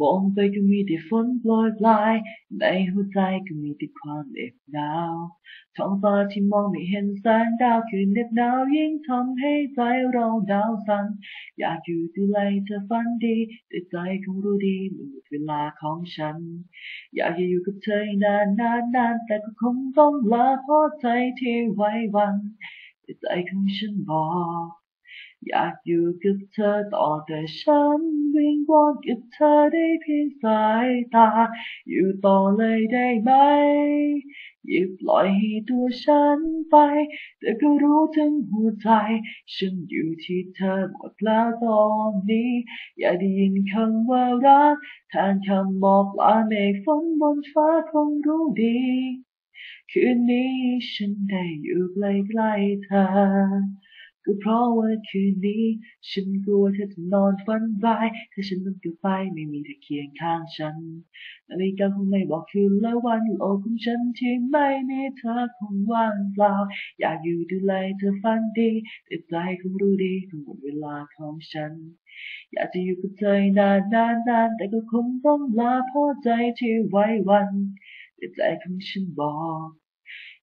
มองไปก็มีแต่ฝนโปรยปลาย ในหัวใจก็มีแต่ความเหน็บหนาว ท้องฟ้าที่มองไม่เห็นแสงดาวคืนเหน็บหนาวยิ่งทำให้ใจเราดาวสั่นอยากอยู่ดูแลเธอฝันดี แต่ใจคงรู้ดีมันหมดเวลาของฉัน อยากจะอยู่กับเธอนานนานนานแต่ก็คงต้องลาเพราะใจที่ไว้วันแต่ใจของฉันบอก อยากอยู่กับเธอต่อแต่ฉันวิงวอนกับเธอได้เพียงสายตา อยู่ต่อเลยได้ไหมอย่าปล่อยให้ตัวฉันไป แต่ก็รู้ทั้งหัวใจ ฉันอยู่ที่เธอหมดแล้วตอนนี้ อย่าได้ยินคำว่ารักแทนคำบอกลาเมฆฝนบนฟ้าคงรู้ดี คืนนี้ฉันได้อยู่ใกล้ๆเธอ ก็เพราะว่าคืนนี้ ฉันกลัวเธอจะนอนฝันร้ายถ้าฉันต้องกลับไปไม่มีเธอเคียงข้างฉันนาฬิกาคงไม่บอกคืนและวันโลกของฉันที่ไม่มีเธอคงว่างเปล่า อยากอยู่ดูแลเธอฝันดี แต่ใจคงรู้ดีคงหมดเวลาของฉัน อยากจะอยู่กับเธอนานนานนานแต่ก็คงต้องลาเพราะใจที่ไว้วันแต่ใจของฉันบอก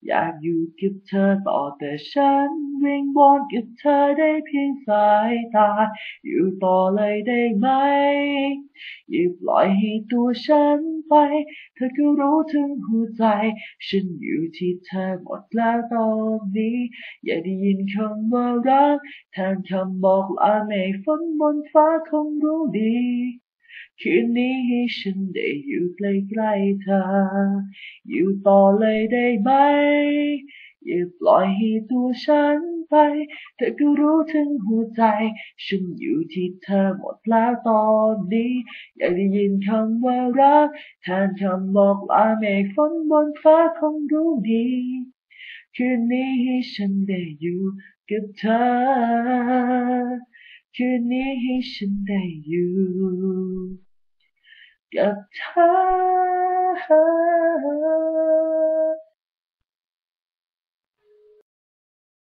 อยากอยู่กับเธอต่อแต่ฉันวิงวอนกับเธอได้เพียงสายตา อยู่ต่อเลยได้ไหมอย่าปล่อยให้ตัวฉันไป เธอก็รู้ถึงหัวใจ ฉันอยู่ที่เธอหมดแล้วตอนนี้ อย่าได้ยินคำว่ารักแทนคำบอกลาเมฆฝนบนฟ้าคงรู้ดี คืนนี้ให้ฉันได้อยู่ใกล้ๆเธอ อยู่ต่อเลยได้ไหม อย่าปล่อยให้ตัวฉันไปเธอก็รู้ถึงหัวใจ ฉันอยู่ที่เธอหมดแล้วตอนนี้ อยากได้ยินคำว่ารักแทนคำบอกลาเมฆฝนบนฟ้าคงรู้ดีคืนนี้ให้ฉันได้อยู่กับเธอ คืนนี้ให้ฉันได้อยู่ กับเธอ